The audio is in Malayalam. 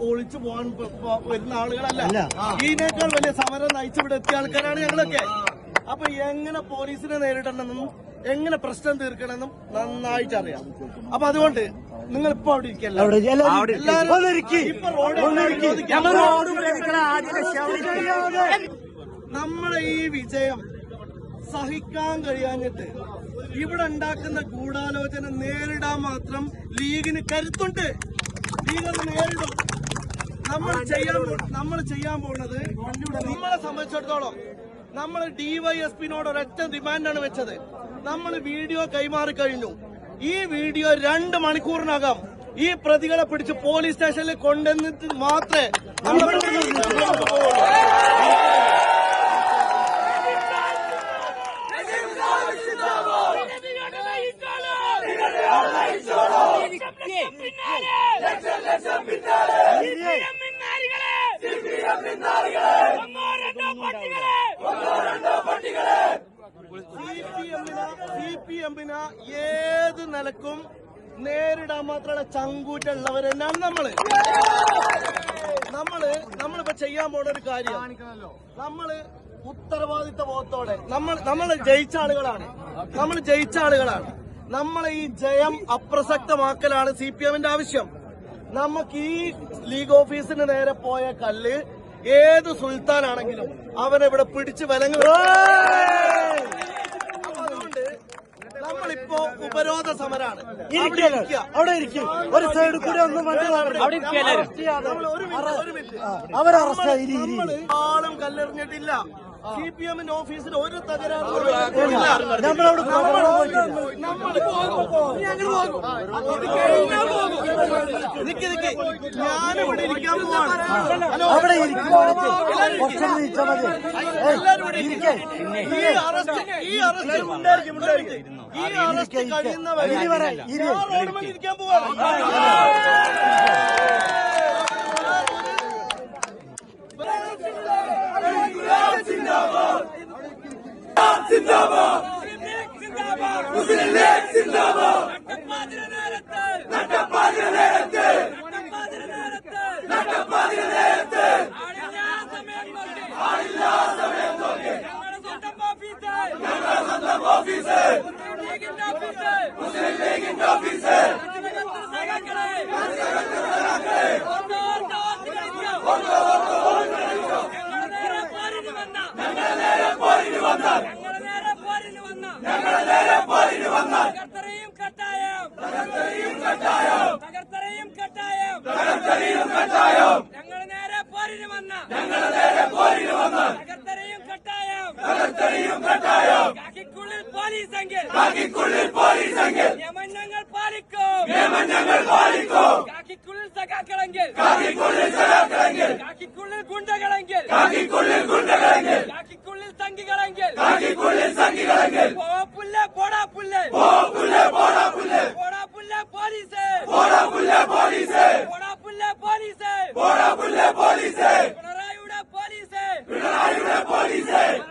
ഒളിച്ചു പോകാൻ പ- പ- വരുന്ന ആളുകളല്ല. ഇതിനേക്കാൾ വലിയ സമരം നയിച്ചു ഇവിടെ എത്തിയ ആൾക്കാരാണ് ഞങ്ങളൊക്കെ. അപ്പൊ എങ്ങനെ പോലീസിനെ നേരിടണമെന്നും എങ്ങനെ പ്രശ്നം തീർക്കണമെന്നും നന്നായിട്ട് അറിയാം. അപ്പൊ അതുകൊണ്ട് നിങ്ങൾ ഇപ്പൊ അവിടെ ഇരിക്കല്ല നമ്മളെ ഈ വിജയം സഹിക്കാൻ കഴിയാഞ്ഞിട്ട് ഇവിടെ ഉണ്ടാക്കുന്ന ഗൂഢാലോചന നേരിടാൻ മാത്രം ലീഗിന് കരുത്തുണ്ട്. ലീഗ് അത് നേരിടും. നമ്മൾ ചെയ്യാൻ നമ്മൾ ചെയ്യാൻ പോകുന്നത് നമ്മളെ സംബന്ധിച്ചിടത്തോളം നമ്മൾ ഡിവൈഎസ്പിനോട് ഒരൊറ്റ ഡിമാൻഡാണ് വെച്ചത്. നമ്മൾ വീഡിയോ കൈമാറി കഴിഞ്ഞു. ഈ വീഡിയോ രണ്ട് മണിക്കൂറിനകം ഈ പ്രതികളെ പിടിച്ച് പോലീസ് സ്റ്റേഷനിൽ കൊണ്ടുവന്നിട്ട് മാത്രമേ സി പി എമ്മിന് ഏത് നിലക്കും നേരിടാൻ മാത്രമുള്ള ചങ്കൂറ്റുള്ളവർ തന്നെയാണ് നമ്മൾ. നമ്മൾ നമ്മളിപ്പോ ചെയ്യാൻ പോണ ഒരു കാര്യം. നമ്മൾ ഉത്തരവാദിത്ത ബോധത്തോടെ നമ്മൾ നമ്മൾ ജയിച്ച ആളുകളാണ്. നമ്മൾ ജയിച്ച ആളുകളാണ്. നമ്മളെ ഈ ജയം അപ്രസക്തമാക്കലാണ് സി പി എമ്മിന്റെ ആവശ്യം. നമുക്ക് ഈ ലീഗ് ഓഫീസിന് നേരെ പോയ കല്ല് ഏത് സുൽത്താനാണെങ്കിലും അവനെ ഇവിടെ പിടിച്ച് വിലങ്ങ് അപ്പൊ അതുകൊണ്ട് നമ്മളിപ്പോ ഉപരോധ സമരാണ് അവിടെ ഇരിക്കും. ഒരു സൈഡ് കൂടെ ഒന്നും വണ്ടി അവരറസ്റ്റ് ആളും കല്ലെറിഞ്ഞിട്ടില്ല. സി പി എമ്മിന്റെ ഓഫീസിൽ ഒരു തകരാറും ഇല്ല. നമ്മളവിടെ പ്രകടനം പോയിട്ടില്ല. നമ്മൾ പോകും. ഞങ്ങൾ പോകും. ഇത് കഴിഞ്ഞാ പോകും. നിക്ക് നിക്ക്. ഞാനിവിടെ ഇരിക്കാൻ പോവാണ്. ഹലോ. അവിടെ ഇരിക്കും കുറച്ചൊന്ന് നീച്ചാൽ മതി ഏയ്, എല്ലാരും ഇവിടെ ഇരിക്കേ ഇരിക്ക്. ഈ അറസ്റ്റ് ഈ അറസ്റ്റ് ഈ അറസ്റ്റ് കഴിയുന്നവരെ ഇരി വരെ, ഇരി. ഞാൻ റോഡ് മേൽ ഇരിക്കാൻ പോവാണ് തകർത്തറയും കട്ടായം. തകർത്തറയും കട്ടായം. തകർത്തറയും കട്ടായം. തകർത്തറയും കട്ടായം. ഞങ്ങൾ നേരെ പോരിന് വന്ന. ഞങ്ങൾ നേരെ പോരിന് വന്ന. തകർത്തറയും കട്ടായം. തകർത്തറയും കട്ടായം. കാക്കിക്കുള്ളിൽ പാലിക്കും. നിയമങ്ങൾ പാലിക്കും. കാക്കിക്കുള്ളിൽ സഖാക്കളെങ്കിൽ. കാക്കിക്കുള്ളിൽ സഖാക്കളെങ്കിൽ. കാക്കിക്കുള്ളിൽ ഗുണ്ടകളെങ്കിൽ. കാക്കിക്കുള്ളിൽ ഗുണ്ടകളെങ്കിൽ. പിണറായിയുടെ പോലീസ്. പിണറായിയുടെ പോലീസ്.